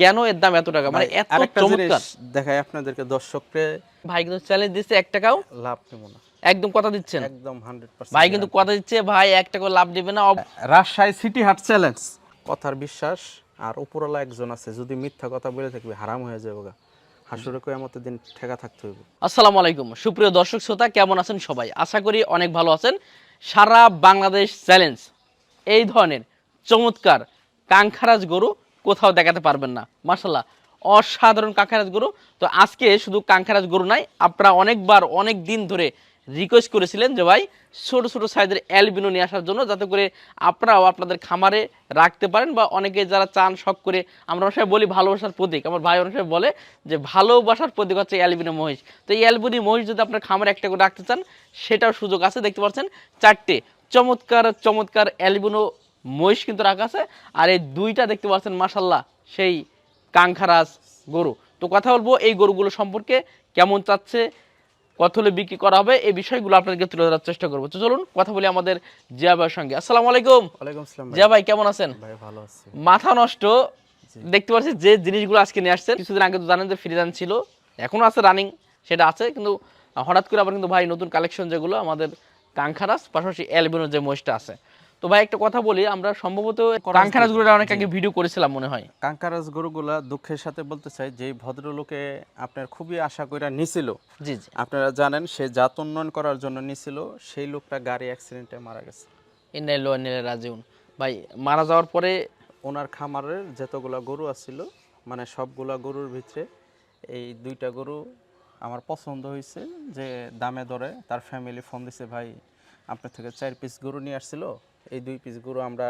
কেন এর দাম এত টাকা? মানে এত চমৎকার। দেখাই আপনাদেরকে দর্শককে। ভাই কিন্তু চ্যালেঞ্জ দিচ্ছে এক টাকাও? লাভ নেব না। একদম কথা দিচ্ছেন? একদম হান্ড্রেড ভাই কিন্তু কথা দিচ্ছে ভাই এক টাকা লাভ দিবে না। রাজশাহী সিটি হাট চ্যালেঞ্জ কথার বিশ্বাস আর উপরওয়ালা একজন আছে যদি মিথ্যা কথা বলে থাকবে হারাম হয়ে যাবে গা। হাসুরে কয়ামতের দিন ঠেকা থাকতে হইব। আসসালামু আলাইকুম। সুপ্রিয় দর্শক শ্রোতা কেমন আছেন সবাই? আশা করি অনেক ভালো আছেন। সারা বাংলাদেশ চ্যালেঞ্জ এই ধরনের চমৎকার কাঙ্খারাজ গরু কোথাও দেখাতে পারবেন না। মার্শাল্লাহ অসাধারণ কাঙ্খারাজ গরু। তো আজকে শুধু কাঙ্খারাজ গরু নাই, আপনারা অনেকবার, অনেক দিন ধরে রিকোয়েস্ট করেছিলেন যে, ভাই, ছোট ছোট সাইজের অ্যালবিনো নিয়ে আসার জন্য যাতে করে আপনারাও আপনাদের খামারে রাখতে পারেন বা অনেকে যারা চান শখ করে, আমরা অনেক বলি ভালোবাসার প্রতীক। আমার ভাই অনেক বলে যে, ভালোবাসার প্রতীক হচ্ছে অ্যালবিনো মহিষ। তো এই অ্যালবিনো মহিষ যদি আপনার খামারে একটা করে রাখতে চান, সেটাও সুযোগ আছে। দেখতে পাচ্ছেন, চারটে চমৎকার চমৎকার অ্যালবিনো মহিষ কিন্তু রাখা আছে আর এই দুইটা দেখতে পাচ্ছেন মাসাল্লাহ সেই কাঙ্খারাজ গরু। তো কথা বলব এই গরুগুলো সম্পর্কে কেমন চাচ্ছে কত হলে বিক্রি করা হবে এই বিষয়গুলো আপনাদেরকে তুলে ধরার চেষ্টা করব। তো চলুন কথা বলি আমাদের জিয়া ভাইয়ের সঙ্গে। আসসালামু আলাইকুম। জিয়া ভাই কেমন আছেন? ভাই ভালো আছি। মাথা নষ্ট। দেখতে পাচ্ছি যে জিনিসগুলো আজকে নিয়ে আসছেন কিছুদিন আগে তো জানেন যে ফ্রিজান ছিল এখনও আছে রানিং সেটা আছে কিন্তু হঠাৎ করে আবার কিন্তু ভাই নতুন কালেকশন যেগুলো আমাদের কাঙ্খারাস পাশাপাশি অ্যালবিনো যে মহিষটা আছে। তো ভাই একটা কথা বলি আমরা সম্ভবত কাঙ্খারাসগুলো অনেক আগে ভিডিও করেছিলাম মনে হয়। কাঙ্কারাজ গরুগুলা দুঃখের সাথে বলতে চাই যে ভদ্রলোকে আপনার খুবই আশা করে নিছিল জি জি। আপনারা জানেন সে জাত উন্নয়ন করার জন্য নিছিল সেই লোকটা গাড়ি অ্যাক্সিডেন্টে মারা গেছে। ইন্নাইলো নিলে রাজিউন। ভাই মারা যাওয়ার পরে ওনার খামারের যতগুলা গরু আছিল মানে সবগুলা গরুর ভিতরে এই দুইটা গরু আমার পছন্দ হয়েছে যে দামে দরে তার ফ্যামিলি ফোন দিছে ভাই আপনার থেকে চার পিস গরু নিয়ে আসছিল এই দুই পিস গরু আমরা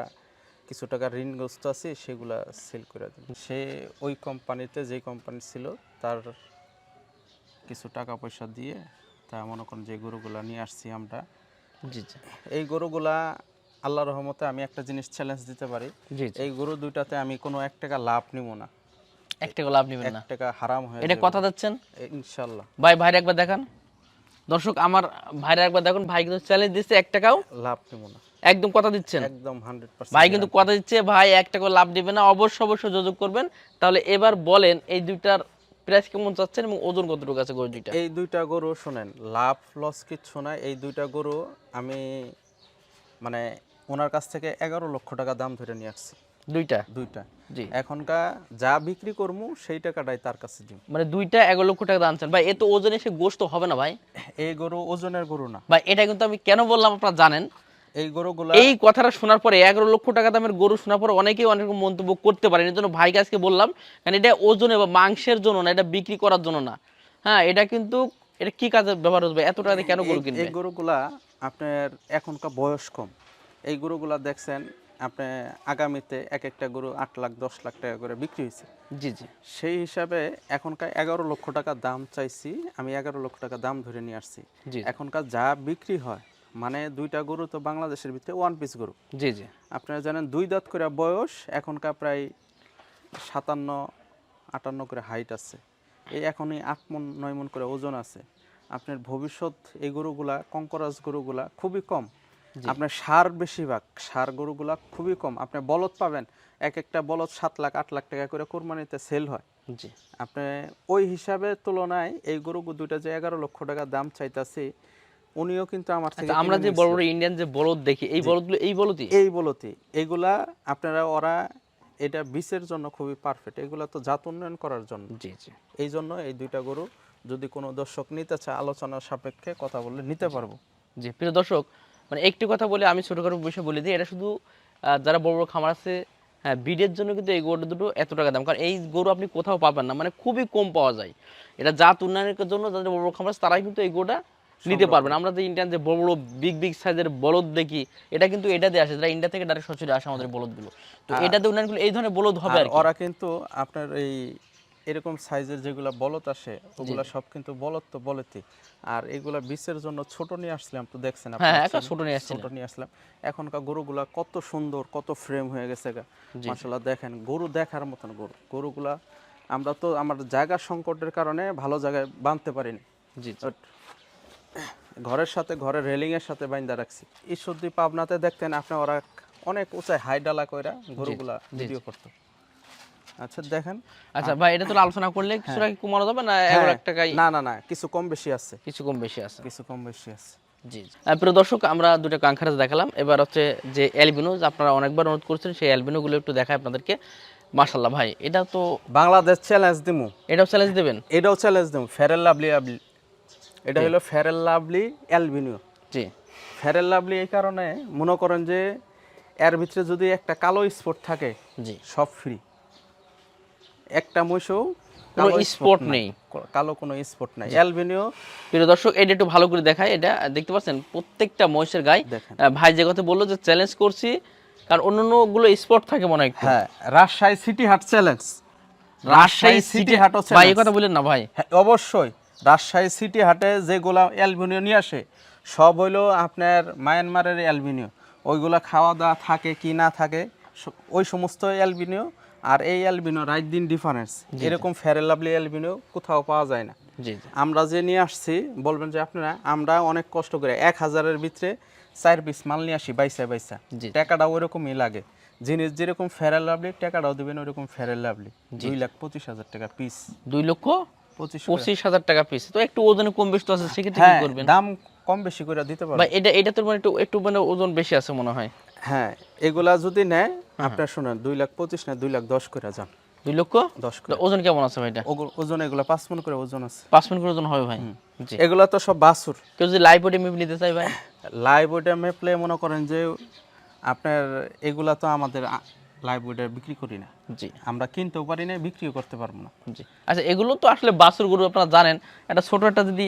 কিছু টাকা ঋণগ্রস্ত আছি সেগুলা সেল করে দিন সে ওই কোম্পানিতে যেই কোম্পানি ছিল তার কিছু টাকা পয়সা দিয়ে তা মনে করেন যে গরুগুলা নিয়ে আসছি আমরা। জি জি। এই গরুগুলা আল্লাহ রহমতে আমি একটা জিনিস চ্যালেঞ্জ দিতে পারি। এই গরু দুইটাতে আমি কোনো এক টাকা লাভ নিব না। এক টাকা লাভ নেবেন এক না। টাকা হারাম হয়ে এটা কথা দিচ্ছেন? ইনশাল্লাহ ভাই ভাইরা একবার দেখান। দর্শক আমার ভাইরা একবার দেখুন ভাই কিন্তু চ্যালেঞ্জ দিচ্ছে এক টাকাও। লাভ নিব না। একদম কথা দিচ্ছেন? একদম হান্ড্রেড ভাই কিন্তু কথা দিচ্ছে ভাই একটা করে লাভ দিবে না অবশ্য অবশ্যই যোগাযোগ করবেন। তাহলে এবার বলেন এই দুইটার প্রাইস কেমন চাচ্ছেন এবং ওজন কতটুকু আছে গরু দুইটা? এই দুইটা গরু শোনেন লাভ লস কিচ্ছু নাই। এই দুইটা গরু আমি মানে ওনার কাছ থেকে এগারো লক্ষ টাকা দাম ধরে নিয়ে আসছি। দুইটা? দুইটা। জি। এখনকার যা বিক্রি করব সেই টাকাটাই তার কাছে দিব মানে দুইটা এগারো লক্ষ টাকা দাম চান ভাই এ তো ওজন এসে গোস্ত হবে না ভাই। এই গরু ওজনের গরু না। ভাই এটা কিন্তু আমি কেন বললাম আপনারা জানেন? এই কথাটা শোনার পরে এগারো লক্ষ টাকা দামের গরু শোনার পরে অনেকেই অনেক মন্তব্য করতে পারেন। এর জন্য ভাইকে আজকে বললাম কারণ এটা ওজনে বা মাংসের জন্য না এটা বিক্রি করার জন্য না। হ্যাঁ এটা কিন্তু এটা কি কাজে ব্যবহার হবে এত টাকা কেন গরু কিনবে এই গরুগুলা আপনার এখনকার বয়স কম। এই গরুগুলা দেখছেন আপনি আগামীতে এক একটা গরু আট লাখ দশ লাখ টাকা করে বিক্রি হয়েছে। জি জি। সেই হিসাবে এখনকার এগারো লক্ষ টাকা দাম চাইছি আমি এগারো লক্ষ টাকা দাম ধরে নিয়ে আসছি। জি। এখনকার যা বিক্রি হয় মানে দুইটা গরু তো বাংলাদেশের ভিতরে ওয়ান পিস গরু। জি জি। আপনারা জানেন দুই দাঁত করে বয়স এখনকার প্রায় সাতান্ন আটান্ন করে হাইট আছে। এই এখনই আট মন নয় মন করে ওজন আছে। আপনার ভবিষ্যৎ এই গরুগুলা কঙ্করাজ গরুগুলা খুবই কম। আপনার সার বেশিরভাগ সার গরুগুলা খুবই কম। আপনি বলদ পাবেন এক একটা বলদ সাত লাখ আট লাখ টাকা করে কোরবানিতে সেল হয়। জি। আপনি ওই হিসাবে তুলনায় এই গরু দুইটা যে এগারো লক্ষ টাকা দাম চাইতাছি উনিও কিন্তু আমার থেকে আচ্ছা, আমরা যে বড় বড় ইন্ডিয়ান যে বলদ দেখি এই বলদগুলো এই বলদই? এই বলতি এইগুলা আপনারা ওরা এটা বিষের জন্য খুবই পারফেক্ট এগুলা তো জাত উন্নয়ন করার জন্য। জি জি। এই জন্য এই দুইটা গরু যদি কোনো দর্শক নিতে চায় আলোচনার সাপেক্ষে কথা বললে নিতে পারব। জি প্রিয় দর্শক মানে একটি কথা বলে আমি ছোটখাটো বিষয় বলি দিই এটা শুধু যারা বড় বড় খামার আছে হ্যাঁ বিডের জন্য কিন্তু এই গরু দুটো এত টাকা দাম। কারণ এই গরু আপনি কোথাও পাবেন না মানে খুবই কম পাওয়া যায়। এটা জাত উন্নয়নের জন্য যাদের বড় বড় খামার আছে তারাই কিন্তু এই গরুটা নিতে পারবেন। আমরা যে ইন্ডিয়ান যে বড় বড় বিগ বিগ সাইজের বলদ দেখি এটা কিন্তু এটা দিয়ে আসে যারা ইন্ডিয়া থেকে ডাইরেক্ট সরাসরি আসে আমাদের বলদগুলো। তো এটাতে উন্নয়ন করলে এই ধরনের বলদ হবে আর ওরা কিন্তু আপনার এই এরকম সাইজের যেগুলা বলত আসে ওগুলা সব কিন্তু বলত তো বলতি। আর এগুলা বিষের জন্য ছোট নিয়ে আসলাম তো দেখছেন হ্যাঁ একটা ছোট নিয়ে আসছিলেন ছোট নিয়ে আসলাম। এখনকার গরুগুলা কত সুন্দর কত ফ্রেম হয়ে গেছে গা। মাসাল্লাহ দেখেন গরু দেখার মতন গরু। গরুগুলা আমরা তো আমার জায়গা সংকটের কারণে ভালো জায়গায় বাঁধতে পারিনি। জি ঘরের সাথে ঘরের রেলিং এর সাথে বাইন্দা রাখছি। ঈশ্বরদী পাবনাতে দেখতেন আপনি ওরা অনেক উঁচায় হাই ডালা কইরা গরুগুলা ভিডিও করতো। আচ্ছা দেখেন। আচ্ছা ভাই এটা তো আলোচনা করলে কিছু টাকা কমানো যাবে না এক হ্যাঁ, লাখ টাকায়? না না না কিছু কম বেশি আছে। কিছু কম বেশি আছে। কিছু কম বেশি আছে। জি। প্রিয় দর্শক আমরা দুটো কাঙ্খারাজ দেখালাম। এবার হচ্ছে যে অ্যালবিনো আপনারা অনেকবার অনুরোধ করছেন সেই অ্যালবিনোগুলো একটু দেখায় আপনাদেরকে। মাশাল্লাহ ভাই এটা তো বাংলাদেশ চ্যালেঞ্জ দিমু। এটাও চ্যালেঞ্জ দেবেন? এটাও চ্যালেঞ্জ দিমু। ফেরেল লাভলি এটা হলো ফেরেল লাভলি অ্যালবিনিও। জি। ফেরেল লাভলি এই কারণে মনে করেন যে এর ভিতরে যদি একটা কালো স্পট থাকে জি। সব ফ্রি একটা মহিষও কোনো spot নাই। কালো কোনো স্পট নাই। অ্যালবিনিও প্রিয় দর্শক এটা একটু ভালো করে দেখায়। এটা দেখতে পাচ্ছেন প্রত্যেকটা মহিষের গায়ে ভাই যে কথা বলল যে চ্যালেঞ্জ করছি কারণ অন্যান্যগুলো স্পট থাকে মনে হয় হ্যাঁ রাজশাহী সিটি হাট চ্যালেঞ্জ রাজশাহী সিটি হাটও ভাই এই কথা বলেন না ভাই। হ্যাঁ অবশ্যই। রাজশাহী সিটি হাটে যেগুলা অ্যালবিনিও নিয়ে আসে সব হইল আপনার মায়ানমারের অ্যালবিনিও। ওইগুলা খাওয়া দাওয়া থাকে কি না থাকে ওই সমস্ত অ্যালবিনিও আর এই অ্যালবিনিও রাইট দিন ডিফারেন্স এরকম ফেয়ার লাভলি কোথাও পাওয়া যায় না। আমরা যে নিয়ে আসছি বলবেন যে আপনারা আমরা অনেক কষ্ট করে এক হাজারের ভিতরে চার পিস মাল নিয়ে আসি বাইসা বাইসা। টাকাটা ওইরকমই লাগে। জিনিস যেরকম ফেয়ার লাভলি টাকাটাও দেবেন ওইরকম ফেয়ার লাভলি দুই লাখ পঁচিশ হাজার টাকা পিস দুই লক্ষ পঁচিশ হাজার। টাকা পিস তো একটু ওজনে কম বেশি তো আছে সেক্ষেত্রে কি হ্যাঁ করবেন? দাম কম বেশি করে দিতে পারবেন ভাই এটা এটা তো মানে একটু একটু মানে ওজন বেশি আছে মনে হয়। হ্যাঁ এগুলা যদি নেয় আপনার শুনেন দুই লাখ পঁচিশ না দুই লাখ দশ করে যান। দুই লক্ষ? দশ ওজন কেমন আছে ভাই এটা? ওজন এগুলা পাঁচ মন করে ওজন আছে। পাঁচ মিনিট করে ওজন হবে ভাই? এগুলা তো সব বাসুর কেউ যদি লাইভ ওটি মেপ নিতে চাই ভাই? লাইভ ওইটা মেপলে মনে করেন যে আপনার এগুলা তো আমাদের লাইভ ওইটা বিক্রি করি না। জি। আমরা কিনতেও পারি না বিক্রিও করতে পারব না। জি। আচ্ছা এগুলো তো আসলে বাছুর গরু আপনারা জানেন। একটা ছোট একটা যদি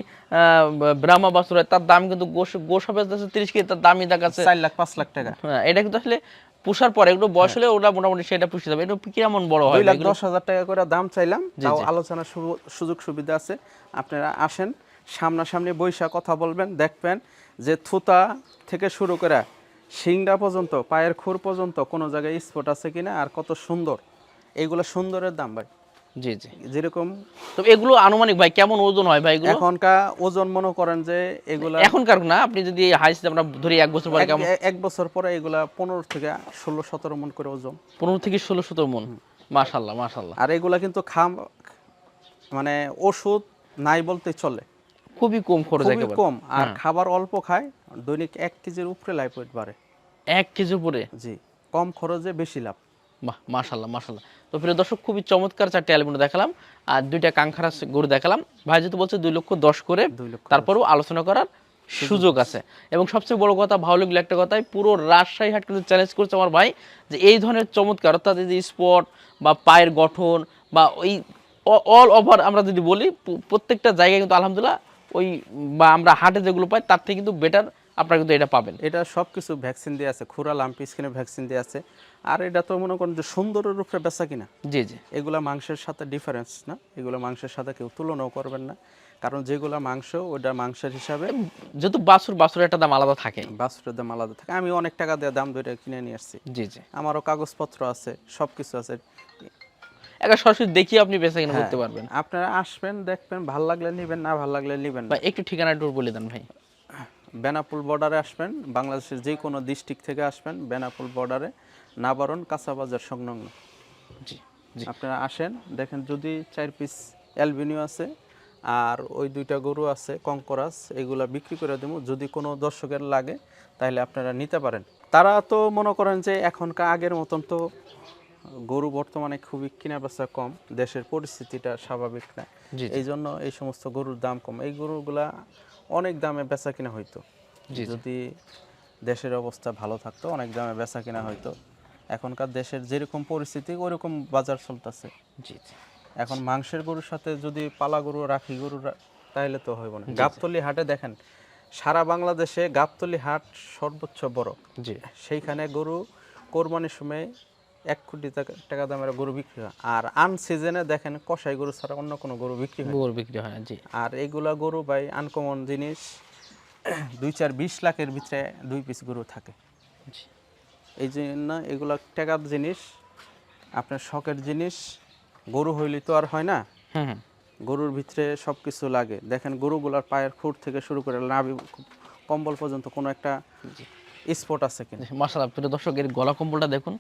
ব্রাহ্মা বাছুর হয় তার দাম কিন্তু গোস গোস হবে তিরিশ কেজি তার দামই দেখাচ্ছে চার লাখ পাঁচ লাখ টাকা। হ্যাঁ এটা কিন্তু আসলে পুষার পরে এগুলো বয়স হলে ওটা মোটামুটি সেটা পুষে যাবে। এটা কেমন বড় হয় লাখ দশ হাজার টাকা করে দাম চাইলাম। তাও আলোচনার সুযোগ সুবিধা আছে। আপনারা আসেন সামনাসামনি বৈশা কথা বলবেন দেখবেন যে থুতা থেকে শুরু করে শিংডা পর্যন্ত পায়ের খুর পর্যন্ত কোনো জায়গায় স্পট আছে কিনা আর কত সুন্দর? এইগুলো সুন্দরের দাম ভাই। জি জি। যেরকম তো এগুলো আনুমানিক ভাই কেমন ওজন হয় ভাই এগুলো? এখনকার ওজন মনে করেন যে এগুলা এখনকার না আপনি যদি হাইস আমরা ধরি এক বছর পরে কেমন? এক বছর পরে এগুলা পনেরো থেকে ষোলো সতেরো মন করে ওজন। পনেরো থেকে ষোলো সতেরো মন। মাশাল্লাহ মাশাল্লাহ। আর এগুলা কিন্তু খাম মানে ওষুধ নাই বলতে চলে। খুবই কম খরচ খুবই একেবারে। কম আর খাবার অল্প খায় দৈনিক এক কেজির উপরে লাইফ ওয়েট বাড়ে। এক কেজি উপরে? জি কম খরচে বেশি লাভ। বাহ মাশাল্লাহ মাশাল্লাহ তো প্রিয় দর্শক খুবই চমৎকার চারটে অ্যালবিনো দেখালাম আর দুইটা কাঙ্খারা গরু দেখালাম। ভাই যেহেতু বলছে দুই লক্ষ দশ করে তারপরেও আলোচনা করার সুযোগ আছে। এবং সবচেয়ে বড় কথা ভালো লাগল একটা কথাই পুরো রাজশাহী হাট কিন্তু চ্যালেঞ্জ করছে আমার ভাই যে এই ধরনের চমৎকার অর্থাৎ এই যে স্পট বা পায়ের গঠন বা ওই অল ওভার আমরা যদি বলি প্রত্যেকটা জায়গায় কিন্তু আলহামদুলিল্লাহ ওই বা আমরা হাটে যেগুলো পাই তার থেকে কিন্তু বেটার আপনারা কিন্তু এটা পাবেন। এটা সব কিছু ভ্যাকসিন দিয়ে আছে খুরা লাম্পি স্কিনে ভ্যাকসিন দিয়ে আছে। আর এটা তো মনে করেন যে সুন্দরের উপরে বেচা কিনা। জি জি। এগুলা মাংসের সাথে ডিফারেন্স না। এগুলো মাংসের সাথে কেউ তুলনাও করবেন না। কারণ যেগুলা মাংস ওটা মাংসের হিসাবে যেহেতু বাছুর বাছুর একটা দাম আলাদা থাকে। বাছুরের দাম আলাদা থাকে। আমি অনেক টাকা দিয়ে দাম দুইটা কিনে নিয়ে আসছি। জি জি। আমারও কাগজপত্র আছে সব কিছু আছে। একটা সরাসরি দেখিয়ে আপনি বেচা কিনা হ্যাঁ। করতে পারবেন। আপনারা আসবেন দেখবেন ভালো লাগলে নেবেন না ভালো লাগলে নেবেন না। একটু ঠিকানা একটু বলে দেন ভাই। বেনাপুল বর্ডারে আসবেন বাংলাদেশের যে কোনো ডিস্ট্রিক্ট থেকে আসবেন বেনাপুল বর্ডারে নাবারণ কাঁচাবাজার সংলগ্ন। জি আপনারা আসেন দেখেন যদি চার পিস অ্যালবিনিও আছে আর ওই দুইটা গরু আছে কঙ্করাস এগুলা বিক্রি করে দেবো। যদি কোনো দর্শকের লাগে তাহলে আপনারা নিতে পারেন। তারা তো মনে করেন যে এখনকার আগের মতন তো গরু বর্তমানে খুবই কিনা বেচা কম দেশের পরিস্থিতিটা স্বাভাবিক না। এই জন্য এই সমস্ত গরুর দাম কম। এই গরুগুলা অনেক দামে বেচা কিনা হইতো। যদি দেশের অবস্থা ভালো থাকতো অনেক দামে বেচা কিনা হইতো। এখনকার দেশের যেরকম পরিস্থিতি ওরকম বাজার চলতেছে। জি এখন মাংসের গরুর সাথে যদি পালা গরু রাখি গরু তাহলে তো হইব না। গাবতলি হাটে দেখেন সারা বাংলাদেশে গাবতলি হাট সর্বোচ্চ বড়। জি। সেইখানে গরু কোরবানির সময় এক কোটি টাকা দামের গরু বিক্রি হয়। আর আন সিজনে দেখেন কষাই গরু ছাড়া অন্য কোনো গরু বিক্রি হয় গরু বিক্রি হয় জি। আর এইগুলা গরু ভাই আনকমন জিনিস দুই চার বিশ লাখের ভিতরে দুই পিস গরু থাকে। এই জন্য এগুলা টাকার জিনিস আপনার শখের জিনিস গরু হইলে তো আর হয় না। হুম হুম গরুর ভিতরে সব কিছু লাগে। দেখেন গরুগুলার পায়ের খুঁট থেকে শুরু করে নাভি কম্বল পর্যন্ত কোনো একটা স্পট আছে কিনা। মাসাল্লাহ প্রিয় দর্শক এর গলা কম্বলটা দেখুন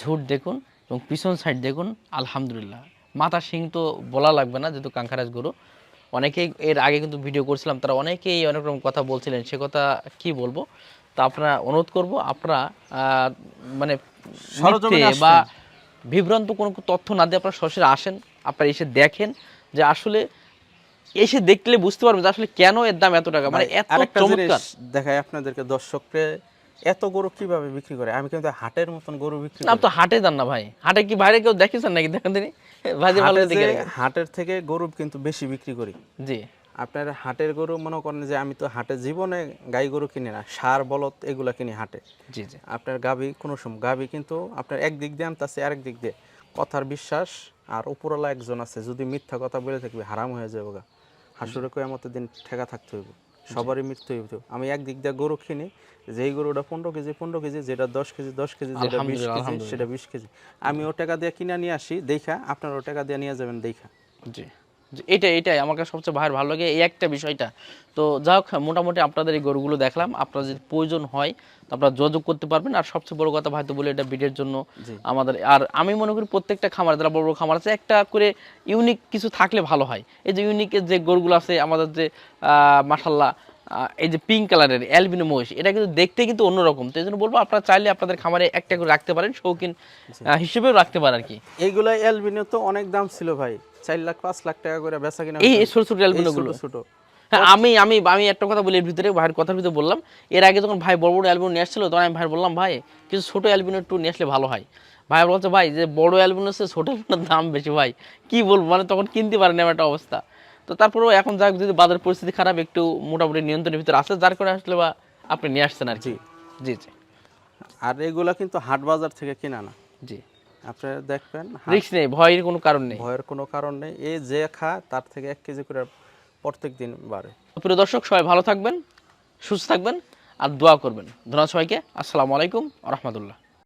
ঝুট দেখুন এবং পিছন সাইড দেখুন আলহামদুলিল্লাহ। মাথা শিং তো বলা লাগবে না যেহেতু কাঙ্কারাজ গরু। অনেকেই এর আগে কিন্তু ভিডিও করছিলাম তারা অনেকেই অনেক রকম কথা বলছিলেন সে কথা কি বলব? তো আপনারা অনুরোধ করব আপনারা মানে বা বিভ্রান্ত কোনো তথ্য না দিয়ে আপনারা সরাসরি আসেন আপনারা এসে দেখেন যে আসলে এসে দেখলে বুঝতে পারবেন যে আসলে কেন এর দাম এত টাকা। মানে এত চমৎকার। দেখাই আপনাদেরকে দর্শককে। এত গরু কীভাবে বিক্রি করে? আমি কিন্তু হাটের মতন গরু বিক্রি না, আপনি তো হাটে যান না ভাই। হাটে কি বাইরে কেউ দেখেছেন নাকি? দেখেন তিনি। ভাই ভালো দেখে হাটের থেকে গরু কিন্তু বেশি বিক্রি করি। জি। আপনার হাটের গরু মনে করেন যে আমি তো হাটে জীবনে গাই গরু কিনি না। সার বলদ এগুলা কিনি হাটে। জি জি। আপনার গাবি কোনো সময় গাবি কিন্তু আপনার এক দিক দিয়ে আনতেছে আরেক দিক দিয়ে। কথার বিশ্বাস আর উপরওয়ালা একজন আছে যদি মিথ্যা কথা বলে থাকবে হারাম হয়ে যাবে গা। হাসুরে কয়ামতের দিন ঠেকা থাকতে হইব। সবারই মৃত্যু হইতো আমি এক দিক দিয়ে গরু কিনি যেই গরুটা পনেরো কেজি পনেরো কেজি যেটা দশ কেজি দশ কেজি যেটা বিশ কেজি সেটা বিশ কেজি। আমি ও টাকা দিয়ে কিনে নিয়ে আসি দেখা আপনার ও টাকা দিয়ে নিয়ে যাবেন দেখা। জি জি, এটাই এটাই আমাকে সবচেয়ে ভাইয়ের ভালো লাগে এই একটা বিষয়টা। তো যা হোক মোটামুটি আপনাদের এই গরুগুলো দেখলাম আপনার যদি প্রয়োজন হয় তো আপনারা যোগাযোগ করতে পারবেন। আর সবচেয়ে বড় কথা ভাই তো বলে এটা বিডের জন্য আমাদের আর আমি মনে করি প্রত্যেকটা খামার যারা বড় বড় খামার আছে একটা করে ইউনিক কিছু থাকলে ভালো হয়। এই যে ইউনিকের যে গরুগুলো আছে আমাদের যে মাসাল্লাহ এই যে পিঙ্ক কালারের অ্যালবিনো মহিষ এটা কিন্তু দেখতে কিন্তু অন্যরকম। তো এই জন্য বলব আপনারা চাইলে আপনাদের খামারে একটা করে রাখতে পারেন শৌখিন হিসেবেও রাখতে পারেন আর কি। এইগুলা এলবিনো তো অনেক দাম ছিল ভাই চার লাখ পাঁচ লাখ টাকা করে বেচা কিনা এই ছোট ছোট এই অ্যালবিনো ছোটগুলো। ছোট। হ্যাঁ আমি আমি আমি একটা কথা বলি এর ভিতরে ভাইয়ের কথার ভিতরে বললাম। এর আগে যখন ভাই বড় বড় অ্যালবিনো নিয়ে আসছিল তখন আমি ভাই বললাম ভাই কিছু ছোট অ্যালবিনো একটু নিয়ে আসলে ভালো হয়। ভাই বলছে ভাই যে বড় অ্যালবিনো আছে ছোট অ্যালবিনোর দাম বেশি ভাই। কি বলব মানে তখন কিনতে পারেন এমন একটা অবস্থা। তো তারপরেও এখন যাক যদি বাজার পরিস্থিতি খারাপ একটু মোটামুটি নিয়ন্ত্রণের ভিতরে আছে। যার করে আসলে বা আপনি নিয়ে আসছেন আর কি। জি। জি আর এগুলা কিন্তু হাট বাজার থেকে কেনা না। জি। আপনারা দেখবেন রিস্ক নেই ভয়ের কোনো কারণ নেই। ভয়ের কোনো কারণ নেই। এই যে খায় তার থেকে এক কেজি করে প্রত্যেক দিন বাড়ে। প্রিয় দর্শক সবাই ভালো থাকবেন সুস্থ থাকবেন আর দোয়া করবেন। ধন্যবাদ সবাইকে। আসসালামু আলাইকুম রহমতুল্লাহ।